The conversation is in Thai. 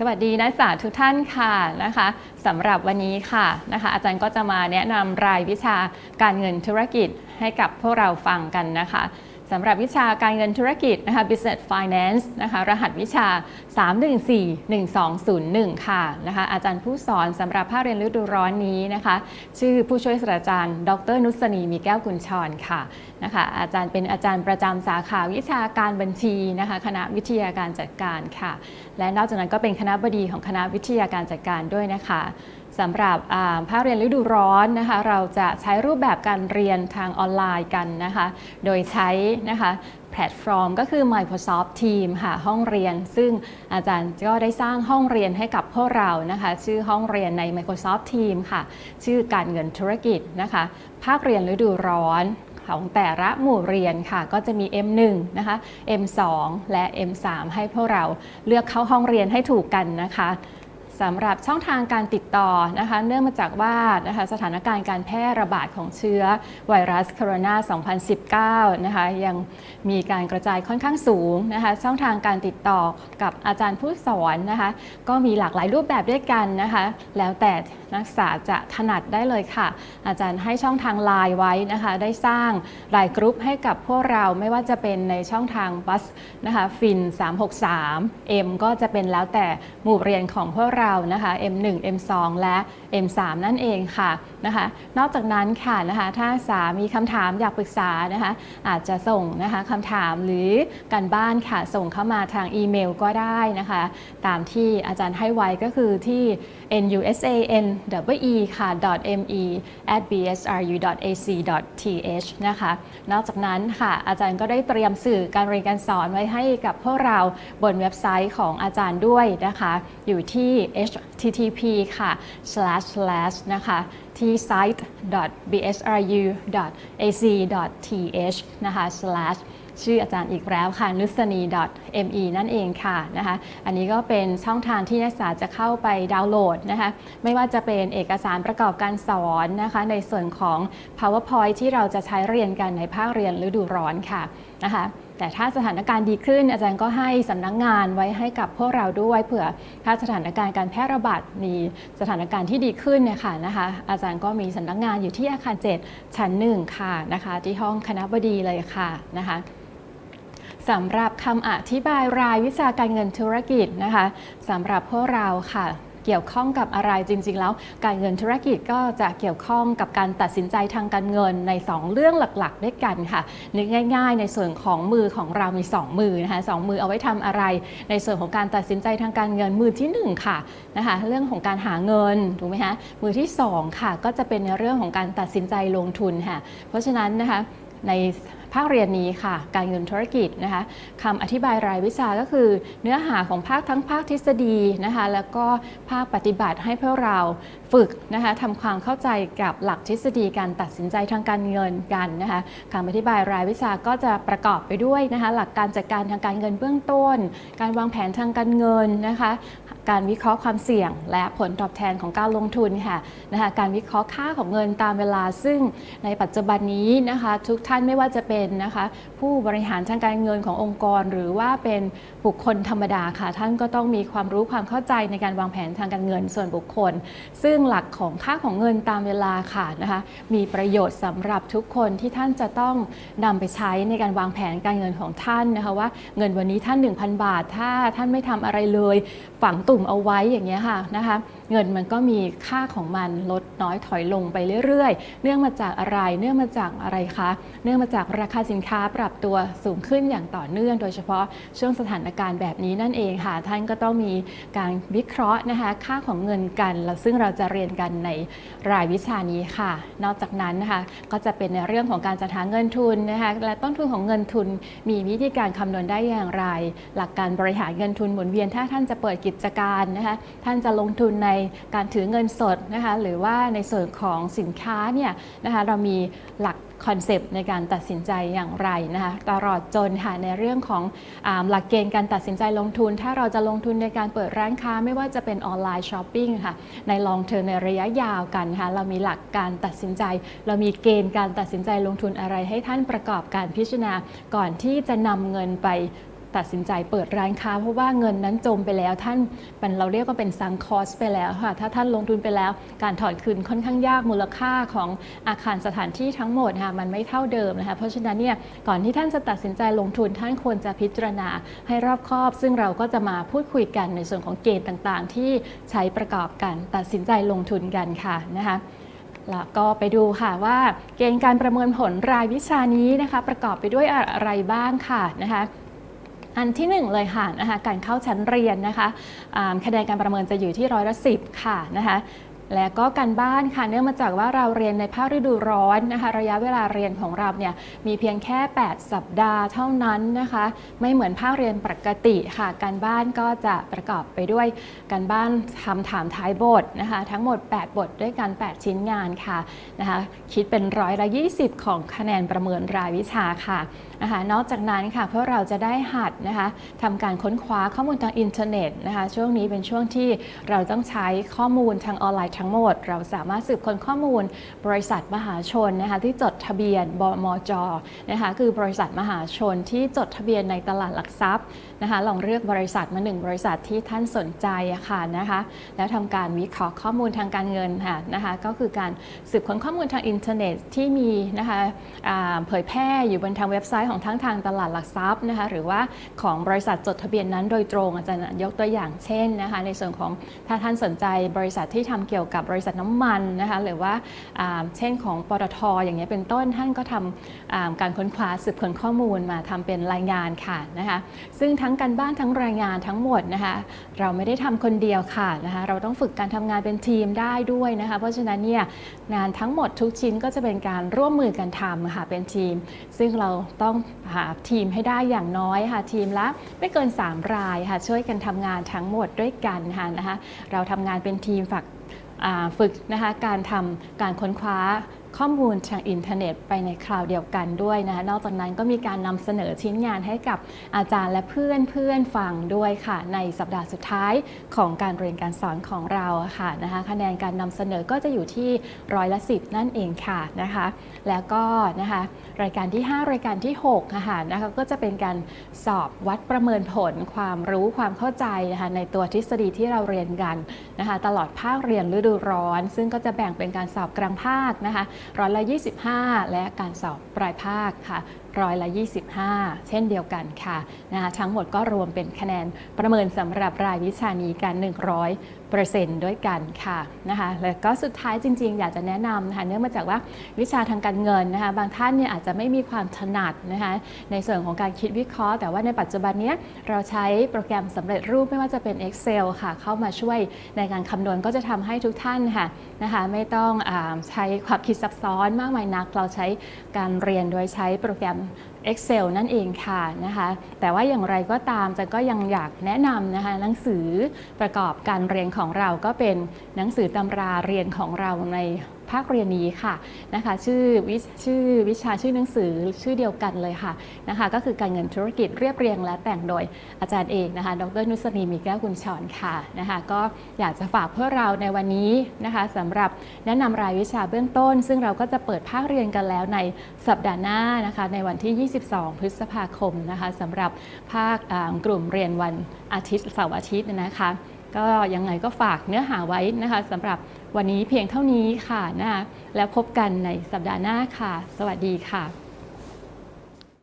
สวัสดีนักศึกษาทุกท่านค่ะนะคะสำหรับวันนี้ค่ะนะคะอาจารย์ก็จะมาแนะนำรายวิชาการเงินธุรกิจให้กับพวกเราฟังกันนะคะ สำหรับวิชาการเงินธุรกิจนะคะ Business Finance นะคะรหัสวิชา 3141201 ค่ะนะคะอาจารย์ผู้สอนสำหรับภาคเรียนฤดูร้อนนี้นะคะ ชื่อผู้ช่วยศาสตราจารย์ ดร นุสนีมีแก้วกุลชรค่ะนะคะอาจารย์เป็นอาจารย์ประจำสาขาวิชาการบัญชีนะคะคณะวิทยาการจัดการค่ะ และนอกจากนั้นก็เป็นคณะบดีของคณะวิทยาการจัดการด้วยนะคะ สำหรับภาคเรียนฤดูร้อนนะคะเราจะใช้รูปแบบการเรียนทางออนไลน์กันนะคะ โดยใช้นะคะแพลตฟอร์ม ก็คือ Microsoft Teams ค่ะห้องเรียน ซึ่งอาจารย์ก็ได้สร้างห้องเรียนให้กับพวกเรานะคะ ชื่อห้องเรียนใน Microsoft Teams ค่ะ ชื่อการเงินธุรกิจนะคะ ภาคเรียนฤดูร้อนของแต่ละหมู่เรียนค่ะ ก็จะมี M1 นะคะ M2 และ M3 ให้พวกเราเลือกเข้าห้องเรียนให้ถูกกันนะคะ สำหรับช่องทางการติดต่อนะคะ เนื่องมาจากว่านะคะสถานการณ์การแพร่ระบาดของเชื้อไวรัสโคโรนา 2019 นะคะยังมีการกระจายค่อนข้างสูงนะคะช่องทางการติดต่อกับอาจารย์ผู้สอนนะคะก็มีหลากหลายรูปแบบด้วยกันนะคะ แล้วแต่นักศึกษาจะถนัดได้เลยค่ะ อาจารย์ให้ช่องทางไลน์ไว้นะคะ ได้สร้างรายกรุ๊ปให้กับพวกเราไม่ว่าจะเป็นในช่องทางบัสนะคะฟิน 363 M ก็จะเป็นแล้วแต่หมู่เรียนของพวกเรานะคะ M1 M2 และ M3 นั่นเองค่ะนะคะ นอกจากนั้นค่ะนะคะ ถ้าสามีคำถามอยากปรึกษานะคะ อาจจะส่งนะคะคำถามหรือการบ้านค่ะ ส่งเข้ามาทางอีเมลก็ได้นะคะ ตามที่อาจารย์ให้ไว้ก็คือที่ nusan w e ค่ะ m e at b s r u a c t h นะคะ นอกจากนั้นค่ะ อาจารย์ก็ได้เตรียมสื่อการเรียนการสอนไว้ให้กับพวกเราบนเว็บไซต์ของอาจารย์ด้วยนะคะ อยู่ที่ http ค่ะ slash slash นะคะที่ site.bsru.ac.th นะคะ slash ชื่ออาจารย์อีกแล้วค่ะนุสนี .me นั่นเองค่ะนะคะอันนี้ก็เป็นช่องทางที่นักศึกษาจะเข้าไปดาวน์โหลดนะคะไม่ว่าจะเป็นเอกสารประกอบการสอนนะคะในส่วนของ PowerPoint ที่เราจะใช้เรียนกันในภาคเรียนฤดูร้อนค่ะนะคะแต่ถ้าสถานการณ์ดีขึ้น อาจารย์ก็ให้สำนักงงานไว้ให้กับพวกเราด้วยเผื่อถ้าสถานการณ์การแพร่ระบาดมีสถานการณ์ที่ดีขึ้นเนี่ยค่ะนะคะ อาจารย์ก็มีสำนักงงานอยู่ที่อาคาร 7 ชั้น 1 ค่ะนะคะ ที่ห้องคณะบดีเลยค่ะนะคะ สำหรับคำอธิบายรายวิชาการเงินธุรกิจนะคะสำหรับพวกเราค่ะเกี่ยวข้องกับอะไรจริง ๆ แล้ว การเงินธุรกิจก็จะเกี่ยวข้องกับการตัดสินใจทางการเงินใน 2 เรื่องหลักๆ ด้วยกันค่ะนึกง่าย ๆ ในส่วนของมือของเรามี 2 มือนะคะสมือเอาไว้ทำอะไร ในส่วนของการตัดสินใจทางการเงินมือที่ 1 ค่ะนะคะเรื่องของการหาเงินถูกไหมคะมือที่ 2 ค่ะ ก็จะเป็นในเรื่องของการตัดสินใจลงทุนค่ะเพราะฉะนั้นนะคะ ในภาคเรียนนี้ค่ะ การเงินธุรกิจนะคะคำอธิบายรายวิชาก็คือ เนื้อหาของภาคทั้งภาคทฤษฎีนะคะ แล้วก็ภาคปฏิบัติให้พวกเราฝึกนะคะทำความเข้าใจกับหลักทฤษฎีการตัดสินใจทางการเงินกันนะคะคำอธิบายรายวิชาก็จะประกอบไปด้วยนะคะ หลักการจัดการทางการเงินเบื้องต้น การวางแผนทางการเงินนะคะ การวิเคราะห์ความเสี่ยง และผลตอบแทนของการลงทุนค่ะนะคะ การวิเคราะห์ค่าของเงินตามเวลาซึ่งในปัจจุบันนี้นะคะทุกท่านไม่ว่าจะเป็นนะคะผู้บริหารทางการเงินขององค์กร หรือว่าเป็นบุคคลธรรมดาค่ะ ท่านก็ต้องมีความรู้ความเข้าใจในการวางแผนทางการเงินส่วนบุคคล ซึ่งหลักของค่าของเงินตามเวลาค่ะนะคะมีประโยชน์สำหรับทุกคนที่ท่านจะต้องนำไปใช้ในการวางแผนการเงินของท่านนะคะว่าเงินวันนี้ท่าน 1,000 บาท ถ้าท่านไม่ทำอะไรเลย ฝังตุ่มเอาไว้อย่างเงี้ยค่ะนะคะ เงินมันก็มีค่าของมันลดน้อยถอยลงไปเรื่อยๆ เนื่องมาจากอะไร เนื่องมาจากอะไรคะ เนื่องมาจากราคาสินค้าปรับตัวสูงขึ้นอย่างต่อเนื่อง โดยเฉพาะช่วงสถานการณ์แบบนี้นั่นเองค่ะ ท่านก็ต้องมีการวิเคราะห์นะคะค่าของเงินกัน ซึ่งเราจะเรียนกันในรายวิชานี้ค่ะ นอกจากนั้นนะคะก็จะเป็นในเรื่องของการจัดหาเงินทุนนะคะและต้นทุนของเงินทุน มีวิธีการคำนวณได้อย่างไร หลักการบริหารเงินทุนหมุนเวียนถ้าท่านจะเปิดกิจการนะคะท่านจะลงทุนในการถือเงินสดนะคะหรือว่าในส่วนของสินค้าเนี่ยนะคะเรามีหลักคอนเซปต์ในการตัดสินใจอย่างไรนะคะตลอดจนค่ะในเรื่องของอหลักเกณฑ์การตัดสินใจลงทุน ถ้าเราจะลงทุนในการเปิดร้านค้าไม่ว่าจะเป็นออนไลน์ช้อปปิ้งค่ะในลองเทอมในระยะยาวกันค่ะเรามีหลักการตัดสินใจ เรามีเกณฑ์การตัดสินใจลงทุนอะไรให้ท่านประกอบการพิจารณาก่อนที่จะนำเงินไป ตัดสินใจเปิดร้านค้า เพราะว่าเงินนั้นจมไปแล้วท่านมันเราเรียกว่าเป็นซังคอสไปแล้วค่ะถ้าท่านลงทุนไปแล้ว การถอนคืนค่อนข้างยากมูลค่าของอาคารสถานที่ทั้งหมดค่ะมันไม่เท่าเดิมนะคะเพราะฉะนั้นเนี่ยก่อนที่ท่านจะตัดสินใจลงทุนท่านควรจะพิจารณาให้รอบคอบ ซึ่งเราก็จะมาพูดคุยกันในส่วนของเกณฑ์ต่างๆ ที่ใช้ประกอบกันตัดสินใจลงทุนกันค่ะนะคะแล้วก็ไปดูค่ะว่าเกณฑ์การประเมินผลรายวิชานี้นะคะ ประกอบไปด้วยอะไรบ้างค่ะนะคะ อันที่หนึ่งเลยค่ะนะคะการเข้าชั้นเรียนนะคะคะแนนการประเมินจะอยู่ที่ร้อยละสิบค่ะนะคะ และก็การบ้านค่ะเนื่องมาจากว่าเราเรียนในภาคฤดูร้อนนะคะ ระยะเวลาเรียนของเราเนี่ยมีเพียงแค่ 8 สัปดาห์เท่านั้นนะคะ ไม่เหมือนภาคเรียนปกติค่ะ การบ้านก็จะประกอบไปด้วยการบ้านทำถามท้ายบทนะคะ ทั้งหมด 8 บทด้วยกัน 8 ชิ้นงานค่ะนะคะคิดเป็นร้อยละ20 ของคะแนนประเมินรายวิชาค่ะนะคะนอกจากนั้นค่ะเพื่อเราจะได้หัดนะคะทำการค้นคว้าข้อมูลทางอินเทอร์เน็ตนะคะช่วงนี้เป็นช่วงที่เราต้องใช้ข้อมูลทางออนไลน์ทั้งหมด เราสามารถสืบค้นข้อมูล บริษัทมหาชนนะคะที่จดทะเบียนบมจนะคะคือบริษัทมหาชนที่จดทะเบียนในตลาดหลักทรัพย์นะคะลองเลือกบริษัทมาหนึ่งบริษัทที่ท่านสนใจอะค่ะนะคะแล้วทำการวิเคราะห์ข้อมูลทางการเงินค่ะนะคะก็คือการสืบค้นข้อมูลทางอินเทอร์เน็ตที่มีนะคะเผยแพร่อยู่บนทางเว็บไซต์ของทั้งทางตลาดหลักทรัพย์นะคะหรือว่าของบริษัทจดทะเบียนนั้นโดยตรงอาจารย์ยกตัวอย่างเช่นนะคะในส่วนของถ้าท่านสนใจบริษัทที่ทำเกี่ยวกับบริษัทน้ำมันนะคะหรือว่าเช่นของปตทอย่างเงี้ยเป็นต้นท่านก็ทำอ่าการค้นคว้าสืบค้นข้อมูลมาทำเป็นรายงานค่ะนะคะซึ่งทั้งการบ้านทั้งรายงานทั้งหมดนะคะเราไม่ได้ทำคนเดียวค่ะนะคะเราต้องฝึกการทำงานเป็นทีมได้ด้วยนะคะเพราะฉะนั้นเนี่ยงานทั้งหมดทุกชิ้นก็จะเป็นการร่วมมือกันทำค่ะเป็นทีม ซึ่งเราต้องหาทีมให้ได้อย่างน้อยค่ะทีมละไม่เกิน 3 รายค่ะช่วยกันทำงานทั้งหมดด้วยกันค่ะนะคะเราทำงานเป็นทีมฝัก ฝึกนะคะการทำการค้นคว้า ข้อมูลทางอินเทอร์เน็ตไปในคราวเดียวกันด้วยนะคะนอกจากนั้นก็มีการนำเสนอชิ้นงานให้กับอาจารย์และเพื่อนเพื่อนฟังด้วยค่ะ ในสัปดาห์สุดท้ายของการเรียนการสอนของเราค่ะนะคะคะแนนการนำเสนอก็จะอยู่ที่ร้อยละสิบนั่นเองค่ะนะคะแล้วก็นะคะรายการที่ 5 รายการที่6นะคะนะคะก็จะเป็นการสอบวัดประเมินผลความรู้ความเข้าใจนะคะในตัวทฤษฎีที่เราเรียนกันนะคะตลอดภาคเรียนฤดูร้อน ซึ่งก็จะแบ่งเป็นการสอบกลางภาคนะคะร้อยละ 25 และการสอบปลายภาคค่ะร้อยละ 25 เช่นเดียวกันค่ะนะคะทั้งหมดก็รวมเป็นคะแนนประเมินสำหรับรายวิชานี้กัน 100เปอร์เซ็นต์ด้วยกันค่ะนะคะแล้วก็สุดท้ายจริงๆ อยากจะแนะนำนะคะเนื่องมาจากว่าวิชาทางการเงินนะคะบางท่านเนี่ยอาจจะไม่มีความถนัดนะคะในส่วนของการคิดวิเคราะห์ แต่ว่าในปัจจุบันเนี้ยเราใช้โปรแกรมสำเร็จรูปไม่ว่าจะเป็น Excel ค่ะ เข้ามาช่วยในการคำนวณก็จะทำให้ทุกท่านค่ะนะคะไม่ต้องอใช้ความคิดซับซ้อนมากมายนัก เราใช้การเรียนโดยใช้โปรแกรม Excel นั่นเองค่ะนะคะแต่ว่าอย่างไรก็ตามจะก็ยังอยากแนะนำนะคะหนังสือประกอบการเรียนของเราก็เป็นหนังสือตำราเรียนของเราใน ภาคเรียนนี้ค่ะนะคะชื่อวิชื่อวิชาชื่อหนังสือชื่อเดียวกันเลยค่ะนะคะก็คือการเงินธุรกิจเรียบเรียงและแต่งโดยอาจารย์เอกนะคะ ดรนุสนีมีแก้วกุลชรค่ะนะคะก็อยากจะฝากเพื่อเราในวันนี้นะคะสำหรับแนะนำรายวิชาเบื้องต้น ซึ่งเราก็จะเปิดภาคเรียนกันแล้วในสัปดาห์หน้านะคะในวันที่ 22 พฤษภาคมนะคะสำหรับภาคกลุ่มเรียนวันอาทิตย์เสาร์อาทิตย์นะคะ ก็ยังไงก็ฝากเนื้อหาไว้นะคะสำหรับวันนี้เพียงเท่านี้ค่ะนะคะแล้วพบกันในสัปดาห์หน้าค่ะ สวัสดีค่ะ